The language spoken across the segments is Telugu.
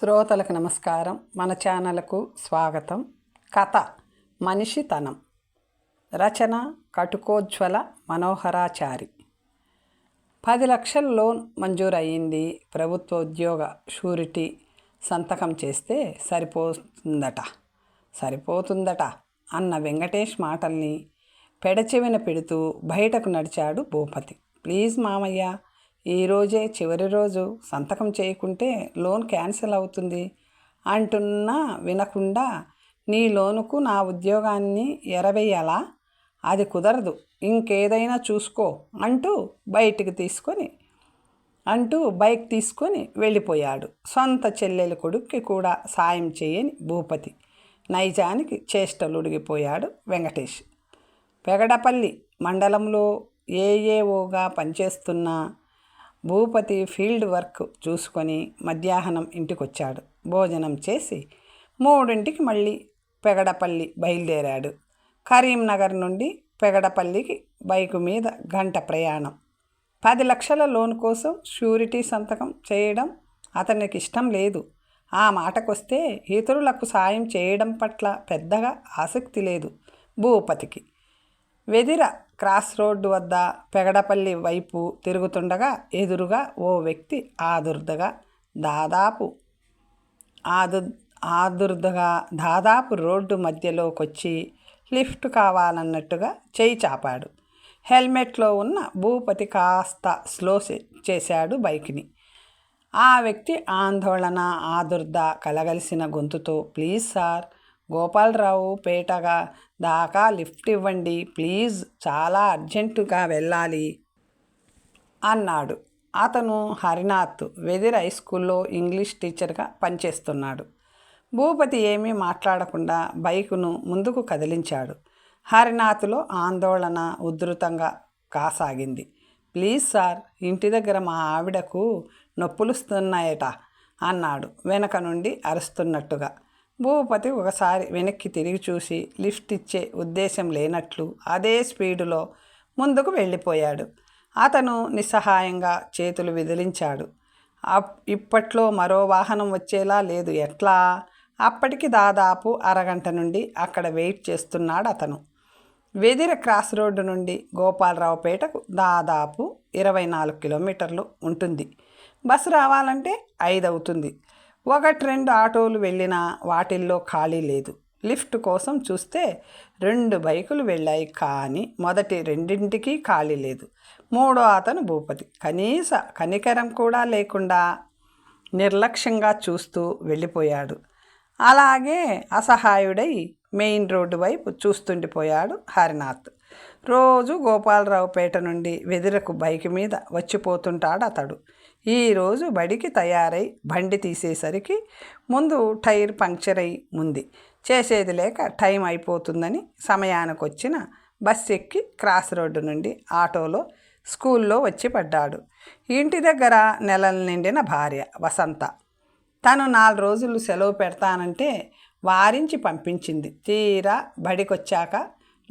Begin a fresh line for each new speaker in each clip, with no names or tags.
శ్రోతలకు నమస్కారం. మన ఛానల్కు స్వాగతం. కథ మనిషితనం రచన కటుకోజ్వల మనోహరాచారి. పది లక్షల లోన్ మంజూరు అయ్యింది ప్రభుత్వ ఉద్యోగ షూరిటీ సంతకం చేస్తే సరిపోతుందట. సరిపోతుందట అన్న వెంకటేష్ మాటల్ని పెడచెవిన పెడుతూ బయటకు నడిచాడు భూపతి. ప్లీజ్ మామయ్య ఈరోజే చివరి రోజు సంతకం చేయకుంటే లోన్ క్యాన్సిల్ అవుతుంది అంటున్నా వినకుండా నీ లోనుకు నా ఉద్యోగాన్ని ఎరవేయాలా? అది కుదరదు ఇంకేదైనా చూసుకో అంటూ బయటికి తీసుకొని అంటూ బైక్ తీసుకొని వెళ్ళిపోయాడు. సొంత చెల్లెలి కొడుక్కి కూడా సాయం చేయని భూపతి. నైజానికి చేష్టలుడిగిపోయాడు వెంకటేష్. పెగడపల్లి మండలంలో ఏఏఓగా పనిచేస్తున్న భూపతి ఫీల్డ్ వర్క్ చూసుకొని మధ్యాహ్నం ఇంటికొచ్చాడు. భోజనం చేసి మూడింటికి మళ్ళీ పెగడపల్లి బయలుదేరాడు. కరీంనగర్ నుండి పెగడపల్లికి బైకు మీద గంట ప్రయాణం. పది లక్షల లోన్ కోసం షూరిటీ సంతకం చేయడం అతనికి ఇష్టం లేదు. ఆ మాటకొస్తే ఇతరులకు సాయం చేయడం పట్ల పెద్దగా ఆసక్తి లేదు భూపతికి. వెదిర క్రాస్ రోడ్డు వద్ద పెగడపల్లి వైపు తిరుగుతుండగా ఎదురుగా ఓ వ్యక్తి ఆదుర్దగా దాదాపు ఆదు ఆదుర్దగా దాదాపు రోడ్డు మధ్యలోకొచ్చి లిఫ్ట్ కావాలన్నట్టుగా చేయి చాపాడు. హెల్మెట్లో ఉన్న భూపతి కాస్త స్లో చేశాడు బైక్ని. ఆ వ్యక్తి ఆందోళన ఆదుర్ద కలగలిసిన గొంతుతో ప్లీజ్ సార్ గోపాలరావు పేటగా దాకా లిఫ్ట్ ఇవ్వండి. ప్లీజ్ చాలా అర్జెంటుగా వెళ్ళాలి అన్నాడు. అతను హరినాథ్ వెదిర్ హై స్కూల్లో ఇంగ్లీష్ టీచర్గా పనిచేస్తున్నాడు. భూపతి ఏమీ మాట్లాడకుండా బైకును ముందుకు కదిలించాడు. హరినాథ్లో ఆందోళన ఉధృతంగా కాసాగింది. ప్లీజ్ సార్ ఇంటి దగ్గర మా ఆవిడకు నొప్పులుస్తున్నాయట అన్నాడు వెనక నుండి అరుస్తున్నట్టుగా. భూపతి ఒకసారి వెనక్కి తిరిగి చూసి లిఫ్ట్ ఇచ్చే ఉద్దేశం లేనట్లు అదే స్పీడులో ముందుకు వెళ్ళిపోయాడు. అతను నిస్సహాయంగా చేతులు విదిలించాడు. ఇప్పట్లో మరో వాహనం వచ్చేలా లేదు. ఎట్లా? అప్పటికి దాదాపు అరగంట నుండి అక్కడ వెయిట్ చేస్తున్నాడు అతను. వెదిర క్రాస్ రోడ్డు నుండి గోపాలరావుపేటకు దాదాపు ఇరవై నాలుగు కిలోమీటర్లు ఉంటుంది. బస్సు రావాలంటే ఐదు అవుతుంది ఒకటి రెండు ఆటోలు వెళ్ళినా వాటిల్లో ఖాళీ లేదు. లిఫ్ట్ కోసం చూస్తే రెండు బైకులు వెళ్ళాయి కానీ మొదటి రెండింటికి ఖాళీ లేదు. మూడో అతను భూపతి. కనీస కనికరం కూడా లేకుండా నిర్లక్ష్యంగా చూస్తూ వెళ్ళిపోయాడు. అలాగే అసహాయుడై మెయిన్ రోడ్డు వైపు చూస్తుండిపోయాడు హరినాథ్. రోజు గోపాలరావుపేట నుండి వెదిరకు బైక్ మీద వచ్చిపోతుంటాడు అతడు. ఈరోజు బడికి తయారై బండి తీసేసరికి ముందు టైర్ పంక్చర్ అయి ఉంది. చేసేది లేక టైం అయిపోతుందని సమయానికి వచ్చిన బస్ ఎక్కి క్రాస్ రోడ్డు నుండి ఆటోలో స్కూల్లో వచ్చి పడ్డాడు. ఇంటి దగ్గర నెలల నిండిన భార్య వసంత. తను నాలుగు రోజులు సెలవు పెడతానంటే వారించి పంపించింది. తీరా బడికొచ్చాక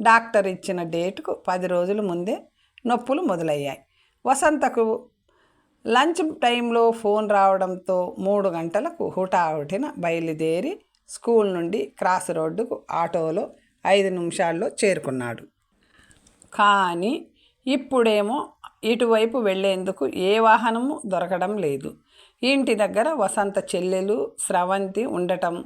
డాక్టర్ ఇచ్చిన డేటుకు పది రోజుల ముందే నొప్పులు మొదలయ్యాయి. వసంతకు లంచ్ టైంలో ఫోన్ రావడంతో మూడు గంటలకు హుటాహుటిన బయలుదేరి స్కూల్ నుండి క్రాస్ రోడ్డుకు ఆటోలో ఐదు నిమిషాల్లో చేరుకున్నాడు. కానీ ఇప్పుడేమో ఇటువైపు వెళ్ళేందుకు ఏ వాహనము దొరకడం లేదు. ఇంటి దగ్గర వసంత చెల్లెలు స్రవంతి ఉండటం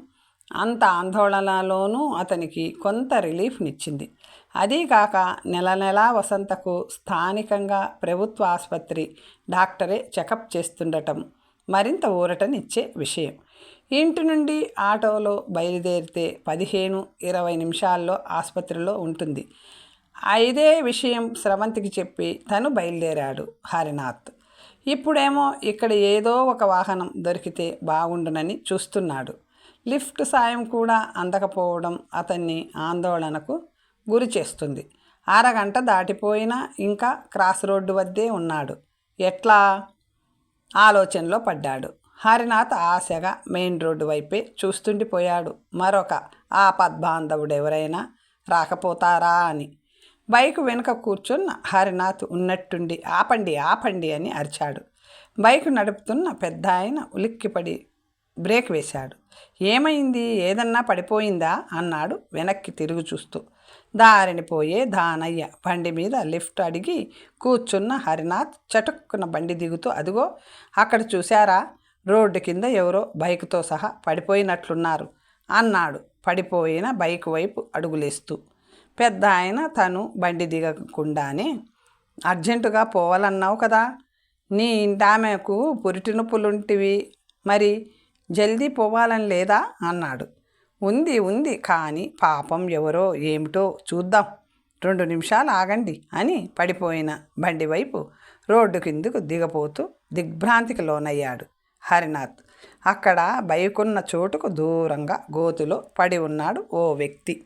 అంత ఆందోళనలోనూ అతనికి కొంత రిలీఫ్నిచ్చింది. అదీకాక నెల నెలా వసంతకు స్థానికంగా ప్రభుత్వ ఆసుపత్రి డాక్టరే చెకప్ చేస్తుండటం మరింత ఊరటనిచ్చే విషయం. ఇంటి నుండి ఆటోలో బయలుదేరితే పదిహేను ఇరవై నిమిషాల్లో ఆసుపత్రిలో ఉంటుంది. ఐదే విషయం స్రవంతికి చెప్పి తను బయలుదేరాడు హరినాథ్. ఇప్పుడేమో ఇక్కడ ఏదో ఒక వాహనం దొరికితే బాగుండునని చూస్తున్నాడు. లిఫ్ట్ సాయం కూడా అందకపోవడం అతన్ని ఆందోళనకు గురి చేస్తుంది. అరగంట దాటిపోయినా ఇంకా క్రాస్ రోడ్డు వద్దే ఉన్నాడు. ఎట్లా? ఆలోచనలో పడ్డాడు. హరినాథ్ ఆశగా మెయిన్ రోడ్డు వైపే చూస్తుండిపోయాడు. మరొక ఆపద్బాంధవుడు ఎవరైనా రాకపోతారా అని. బైక్ వెనుక కూర్చున్న హరినాథ్ ఉన్నట్టుండి ఆపండి ఆపండి అని అరిచాడు. బైక్ నడుపుతున్న పెద్ద ఆయన ఉలిక్కిపడి బ్రేక్ వేశాడు. ఏమైంది? ఏదన్నా పడిపోయిందా? అన్నాడు వెనక్కి తిరుగు చూస్తూ. దారిని పోయే దానయ్య బండి మీద లిఫ్ట్ అడిగి కూర్చున్న హరినాథ్ చటుక్కున బండి దిగుతూ అదిగో అక్కడ చూశారా? రోడ్డు కింద ఎవరో బైక్తో సహా పడిపోయినట్లున్నారు అన్నాడు పడిపోయిన బైక్ వైపు అడుగులేస్తూ. పెద్ద ఆయన తను బండి దిగకుండానే అర్జెంటుగా పోవాలన్నావు కదా? నీ ఇంటామెకు పురిటి నొప్పులుంటివి. మరి జల్దీ పోవాలని లేదా? అన్నాడు. ఉంది ఉంది. కానీ పాపం ఎవరో ఏమిటో చూద్దాం. రెండు నిమిషాలు ఆగండి అని పడిపోయిన బండి వైపు రోడ్డు కిందకు దిగపోతూ దిగ్భ్రాంతికి లోనయ్యాడు హరినాథ్. అక్కడ బైకున్న చోటుకు దూరంగా గోతులో పడి ఉన్నాడు ఓ వ్యక్తి.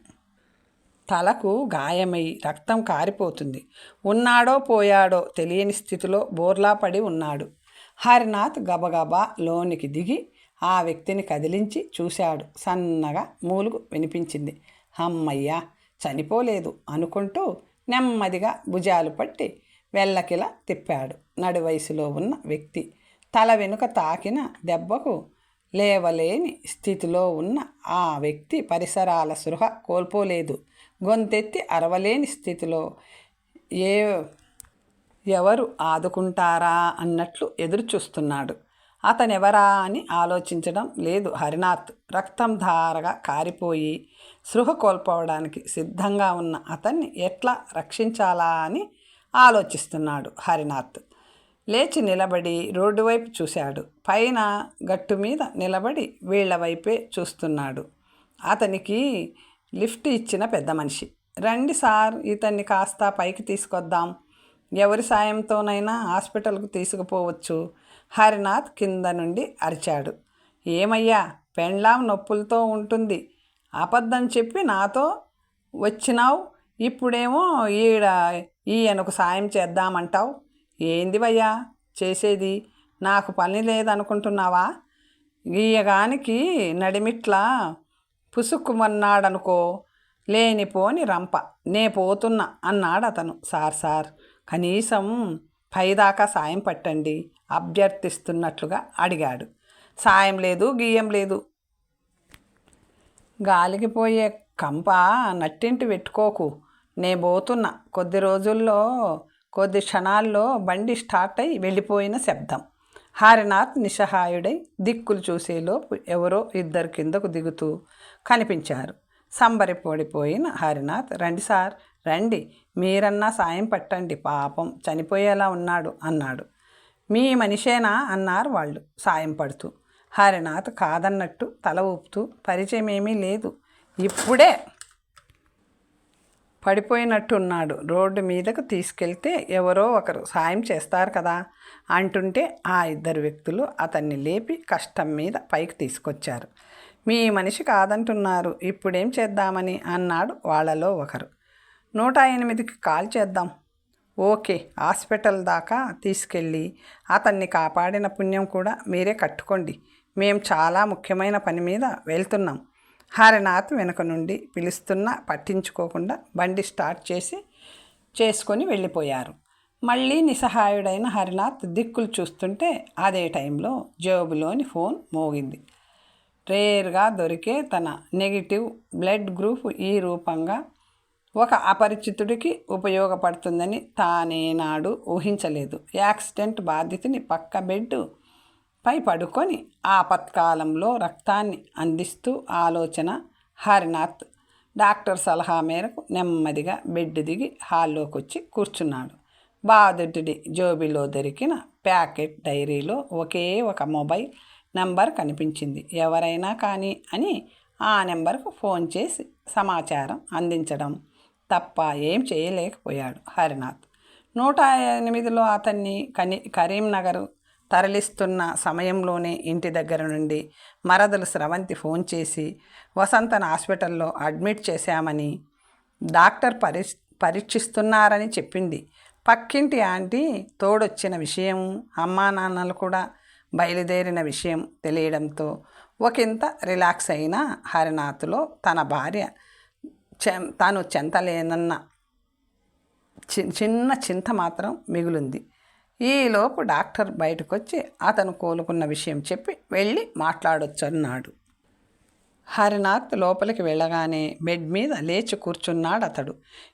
తలకు గాయమై రక్తం కారిపోతుంది. ఉన్నాడో పోయాడో తెలియని స్థితిలో బోర్లా పడి ఉన్నాడు. హరినాథ్ గబగబా లోనికి దిగి ఆ వ్యక్తిని కదిలించి చూశాడు. సన్నగా మూలుగు వినిపించింది. అమ్మయ్యా చనిపోలేదు అనుకుంటూ నెమ్మదిగా భుజాలు పట్టి వెళ్ళకిలా తిప్పాడు నడు వయసులో ఉన్న వ్యక్తి. తల వెనుక తాకిన దెబ్బకు లేవలేని స్థితిలో ఉన్న ఆ వ్యక్తి పరిసరాల సృహ కోల్పోలేదు. గొంతెత్తి అరవలేని స్థితిలో ఏ ఎవరు ఆదుకుంటారా అన్నట్లు ఎదురు చూస్తున్నాడు అతనెవరా అని ఆలోచించడం లేదు. హరినాథ్ రక్తం ధారగా కారిపోయి సృహ కోల్పోవడానికి సిద్ధంగా ఉన్న అతన్ని ఎట్లా రక్షించాలా అని ఆలోచిస్తున్నాడు హరినాథ్. లేచి నిలబడి రోడ్డు వైపు చూశాడు. పైన గట్టు మీద నిలబడి వీళ్ళ వైపే చూస్తున్నాడు. అతనికి లిఫ్ట్ ఇచ్చిన పెద్ద మనిషి. రండి సార్ ఇతన్ని కాస్త పైకి తీసుకొద్దాం. ఎవరి సాయంతోనైనా హాస్పిటల్కు తీసుకుపోవచ్చు. హరినాథ్ కింద నుండి అరిచాడు. ఏమయ్యా పెండ్లాం నొప్పులతో ఉంటుంది. అబద్ధం చెప్పి నాతో వచ్చినావు? ఇప్పుడేమో ఈడ ఈయనకు సాయం చేద్దామంటావు? ఏందివయ్యా చేసేది? నాకు పని లేదనుకుంటున్నావా? ఈయగానికి నడిమిట్లా పుసుక్కుమన్నాడనుకో లేనిపోని రంప. నే పోతున్నా అన్నాడు అతను సార్ సార్ కనీసం పైదాకా సాయం పట్టండి. అభ్యర్థిస్తున్నట్లుగా అడిగాడు. సాయం లేదు గీయం లేదు. గాలికి పోయే కంప నట్టింటి పెట్టుకోకు. నే పోతున్నా కొద్ది రోజుల్లో కొద్ది క్షణాల్లో బండి స్టార్ట్ అయి వెళ్ళిపోయిన శబ్దం. హారినాథ్ నిస్సహాయుడై దిక్కులు చూసేలోపు ఎవరో ఇద్దరు కిందకు దిగుతూ కనిపించారు. సంబరిపోడిపోయిన హరినాథ్ రండి సార్ రండి. మీరన్నా సాయం పట్టండి. పాపం చనిపోయేలా ఉన్నాడు అన్నాడు. మీ మనిషేనా అన్నారు వాళ్ళు. సాయం పడుతూ. హరినాథ్ కాదన్నట్టు తల ఊపుతూ పరిచయం ఏమీ లేదు. ఇప్పుడే పడిపోయినట్టున్నాడు. రోడ్డు మీదకు తీసుకెళ్తే ఎవరో ఒకరు సాయం చేస్తారు కదా అంటుంటే ఆ ఇద్దరు వ్యక్తులు అతన్ని లేపి కష్టం మీద పైకి తీసుకొచ్చారు. మీ మనిషి కాదంటున్నారు. ఇప్పుడేం చేద్దామని అన్నాడు వాళ్ళలో ఒకరు. నూట ఎనిమిదికి కాల్ చేద్దాం. ఓకే హాస్పిటల్ దాకా తీసుకెళ్ళి అతన్ని కాపాడిన పుణ్యం కూడా మీరే కట్టుకోండి. మేము చాలా ముఖ్యమైన పని మీద వెళ్తున్నాం. హరినాథ్ వెనుక నుండి పిలుస్తున్నా పట్టించుకోకుండా బండి స్టార్ట్ చేసి చేసుకొని వెళ్ళిపోయారు. మళ్ళీ నిస్సహాయుడైన హరినాథ్ దిక్కులు చూస్తుంటే అదే టైంలో జేబులోని ఫోన్ మోగింది. రేర్గా దొరికే తన నెగిటివ్ బ్లడ్ గ్రూప్ ఈ రూపంగా ఒక అపరిచితుడికి ఉపయోగపడుతుందని తానేనాడు ఊహించలేదు. యాక్సిడెంట్ బాధితుని పక్క బెడ్ పై పడుకొని ఆపత్కాలంలో రక్తాన్ని అందిస్తూ ఆలోచన హరినాథ్ డాక్టర్ సలహా మేరకు నెమ్మదిగా బెడ్ దిగి హాల్లోకి వచ్చి కూర్చున్నాడు. బాధితుడి జోబిలో దొరికిన ప్యాకెట్ డైరీలో ఒకే ఒక మొబైల్ నంబర్ కనిపించింది. ఎవరైనా కానీ అని ఆ నెంబర్కు ఫోన్ చేసి సమాచారం అందించడం తప్ప ఏం చేయలేకపోయాడు హరినాథ్. నూట ఎనిమిదిలో అతన్ని కని కరీంనగర్ తరలిస్తున్న సమయంలోనే ఇంటి దగ్గర నుండి మరదలు స్రవంతి ఫోన్ చేసి వసంతను హాస్పిటల్లో అడ్మిట్ చేశామని డాక్టర్ పరి పరీక్షిస్తున్నారని చెప్పింది. పక్కింటి ఆంటీ తోడొచ్చిన విషయం అమ్మా నాన్నలు కూడా బయలుదేరిన విషయం తెలియడంతో ఒకంత రిలాక్స్ అయిన హరినాథ్లో తన భార్య తాను చెంతలేనన్న చిన్న చింత మాత్రం మిగులుంది. ఈలోపు డాక్టర్ బయటకొచ్చి అతను కోలుకున్న విషయం చెప్పి వెళ్ళి మాట్లాడొచ్చు అన్నాడు హరినాథ్ లోపలికి వెళ్ళగానే బెడ్ మీద లేచి కూర్చున్నాడు అతడు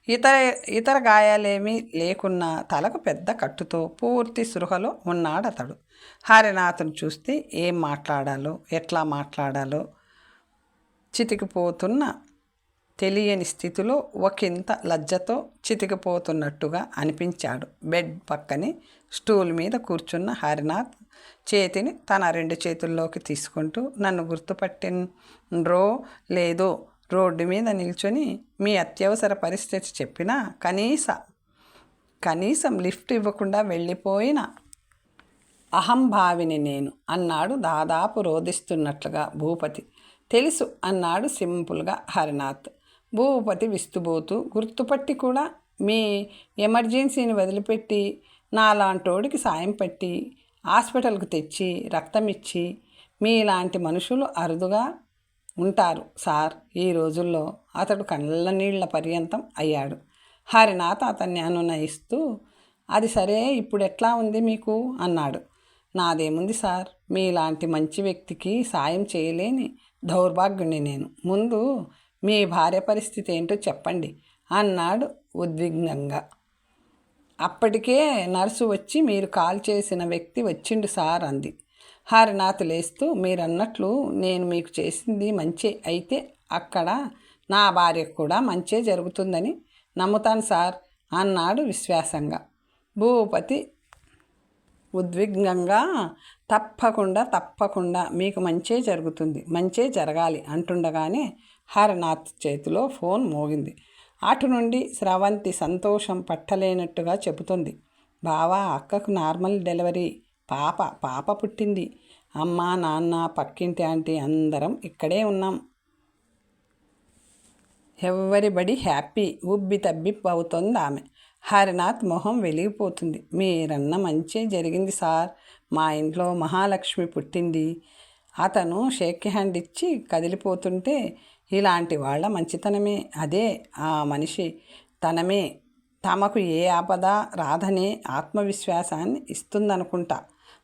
ఇతర ఇతర గాయాలేమీ లేకున్నా తలకు పెద్ద కట్టుతో పూర్తి సృహలో ఉన్నాడు అతడు హరినాథ్ను చూస్తే ఏం మాట్లాడాలో ఎట్లా మాట్లాడాలో చితికిపోతున్న తెలియని స్థితిలో ఒకంత లజ్జతో చితికిపోతున్నట్టుగా అనిపించాడు. బెడ్ పక్కనే స్టూల్ మీద కూర్చున్న హరినాథ్ చేతిని తన రెండు చేతుల్లోకి తీసుకుంటూ నన్ను గుర్తుపట్టినరో లేదో రోడ్డు మీద నిల్చొని మీ అత్యవసర పరిస్థితి చెప్పినా కనీస కనీసం లిఫ్ట్ ఇవ్వకుండా వెళ్ళిపోయిన అహంభావిని నేను అన్నాడు దాదాపు రోధిస్తున్నట్లుగా భూపతి. తెలుసు అన్నాడు సింపుల్గా హరినాథ్. భూపతి విస్తుబోతూ గుర్తుపట్టి కూడా మీ ఎమర్జెన్సీని వదిలిపెట్టి నాలాంటోడికి సాయం పట్టి హాస్పిటల్కు తెచ్చి రక్తం ఇచ్చి మీలాంటి మనుషులు అరుదుగా ఉంటారు సార్. ఈ రోజుల్లో అతడు కళ్ళ నీళ్ళ పర్యంతం అయ్యాడు. హరినాథ్ అతన్ని అనునయిస్తూ అది సరే ఇప్పుడు ఎట్లా ఉంది మీకు? అన్నాడు. నాదేముంది సార్ మీలాంటి మంచి వ్యక్తికి సాయం చేయలేని దౌర్భాగ్యుణ్ణి నేను. ముందు మీ భార్య పరిస్థితి ఏంటో చెప్పండి అన్నాడు ఉద్విగ్నంగా. అప్పటికే నర్సు వచ్చి మీరు కాల్ చేసిన వ్యక్తి వచ్చిండు సార్ అంది. హరినాథ్ లేస్తూ మీరన్నట్లు నేను మీకు చేసింది మంచి అయితే అక్కడ నా భార్యకు కూడా మంచే జరుగుతుందని నమ్ముతాను సార్ అన్నాడు విశ్వాసంగా. భూపతి ఉద్విగ్నంగా తప్పకుండా తప్పకుండా మీకు మంచే జరుగుతుంది మంచే జరగాలి అంటుండగానే హారనాథ్ చేతిలో ఫోన్ మోగింది. అటు నుండి స్రవంతి సంతోషం పట్టలేనట్టుగా చెబుతుంది. బావా అక్కకు నార్మల్ డెలివరీ. పాప పాప పుట్టింది. అమ్మ నాన్న పక్కింటి ఆంటీ అందరం ఇక్కడే ఉన్నాం. ఎవరిబడి హ్యాపీ ఉబ్బి తబ్బి అవుతుంది ఆమె. హరినాథ్ మొహం వెలిగిపోతుంది. మీరన్న మంచి జరిగింది సార్. మా ఇంట్లో మహాలక్ష్మి పుట్టింది. అతను షేక్ హ్యాండ్ ఇచ్చి కదిలిపోతుంటే ఇలాంటి వాళ్ళ మంచితనమే. అదే ఆ మనిషి తనమే తమకు ఏ ఆపద రాధనే ఆత్మవిశ్వాసాన్ని ఇస్తుందనుకుంటా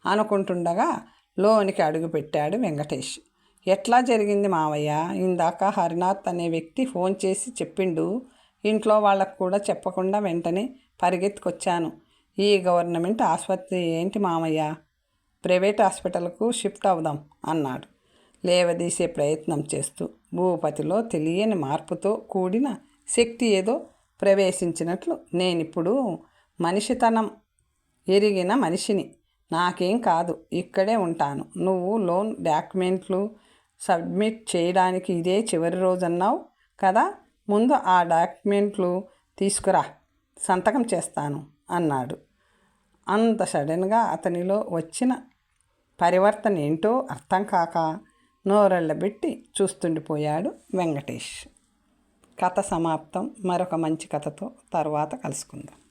అనుకుంటుండగా లోనికి అడుగుపెట్టాడు వెంకటేష్. ఎట్లా జరిగింది మావయ్య? ఇందాక హరినాథ్ అనే వ్యక్తి ఫోన్ చేసి చెప్పిండు. ఇంట్లో వాళ్ళకు కూడా చెప్పకుండా వెంటనే పరిగెత్తుకొచ్చాను. ఈ గవర్నమెంట్ ఆసుపత్రి ఏంటి మామయ్య ప్రైవేట్ హాస్పిటల్కు షిఫ్ట్ అవుదాం అన్నాడు. లేవదీసే ప్రయత్నం చేస్తూ భూపతిలో తెలియని మార్పుతో కూడిన శక్తి ఏదో ప్రవేశించినట్లు నేనిప్పుడు మనిషితనం ఎరిగిన మనిషిని. నాకేం కాదు ఇక్కడే ఉంటాను. నువ్వు లోన్ డాక్యుమెంట్లు సబ్మిట్ చేయడానికి ఇదే చివరి రోజు అన్నావు కదా? ముందు ఆ డాక్యుమెంట్లు తీసుకురా సంతకం చేస్తాను అన్నాడు. అంత సడన్గా అతనిలో వచ్చిన పరివర్తన ఏంటో అర్థం కాక నోరెళ్ళబెట్టి చూస్తుండిపోయాడు వెంకటేష్. కథ సమాప్తం. మరొక మంచి కథతో తర్వాత కలుసుకుందాం.